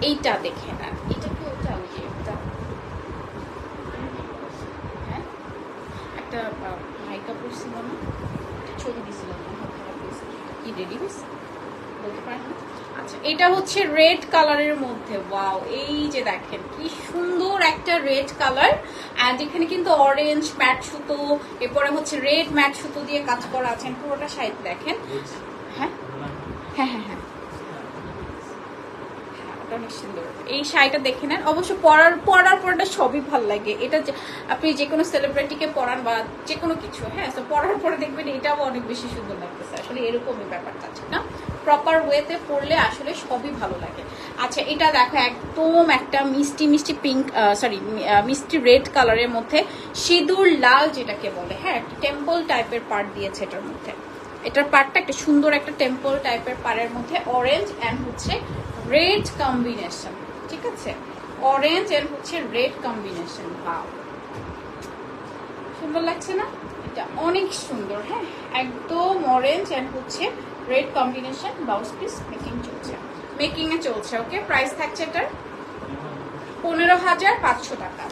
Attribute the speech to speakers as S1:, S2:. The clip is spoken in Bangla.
S1: এইটা দেখে নেন। এটা কি ওটা? ওই যে ওটা। হ্যাঁ? একটা মাইকা পড়ছিল না? ছবি দিছিল কি রেডি হয়েছে বলতে পারেন না? আচ্ছা এটা হচ্ছে রেড কালারের মধ্যে। ওয়াও এই যে দেখেন কি সুন্দর একটা রেড কালার। অ্যান্ড এখানে কিন্তু অরেঞ্জ ম্যাট সুতো এরপরে হচ্ছে রেড ম্যাট সুতো দিয়ে কাজ করা আছেন পুরোটা সাইড দেখেন। হ্যাঁ? হ্যাঁ হ্যাঁ হ্যাঁ। অনেক সুন্দর এই শাড়িটা দেখে নেন। অবশ্য পরার পরার পরটা সবই ভালো লাগে। এটা আপনি যে কোনো সেলিব্রিটিকে পরান বা যে কোনো কিছু হ্যাঁ তো পরার পরে দেখবেন এটাও অনেক বেশি সুন্দর লাগতেছে। আসলে এরকমই ব্যাপারটা আছে, না? প্রপার ওয়েতে পরলে আসলে সবই ভালো লাগে। আচ্ছা এটা দেখো একদম একটা মিষ্টি মিষ্টি পিঙ্ক সরি মিষ্টি রেড কালারের মধ্যে সিঁদুর লাল যেটাকে বলে হ্যাঁ টেম্পল টাইপের পার্ট দিয়েছে এটার মধ্যে। এটার পার্টটা একটা সুন্দর একটা টেম্পল টাইপের পাড়ের মধ্যে অরেঞ্জ অ্যান্ড হচ্ছে রেড কম্বিনেশন ঠিক আছে? অরেঞ্জ অ্যান্ড হচ্ছে রেড কম্বিনেশন ভাও সুন্দর লাগছে না? এটা অনেক সুন্দর হ্যাঁ? একদম অরেঞ্জ অ্যান্ড হচ্ছে red combination blouse piece making চলছে। মেকিং এ চলছে ওকে প্রাইস থাকছে এটার পনেরো হাজার পাঁচশো টাকা।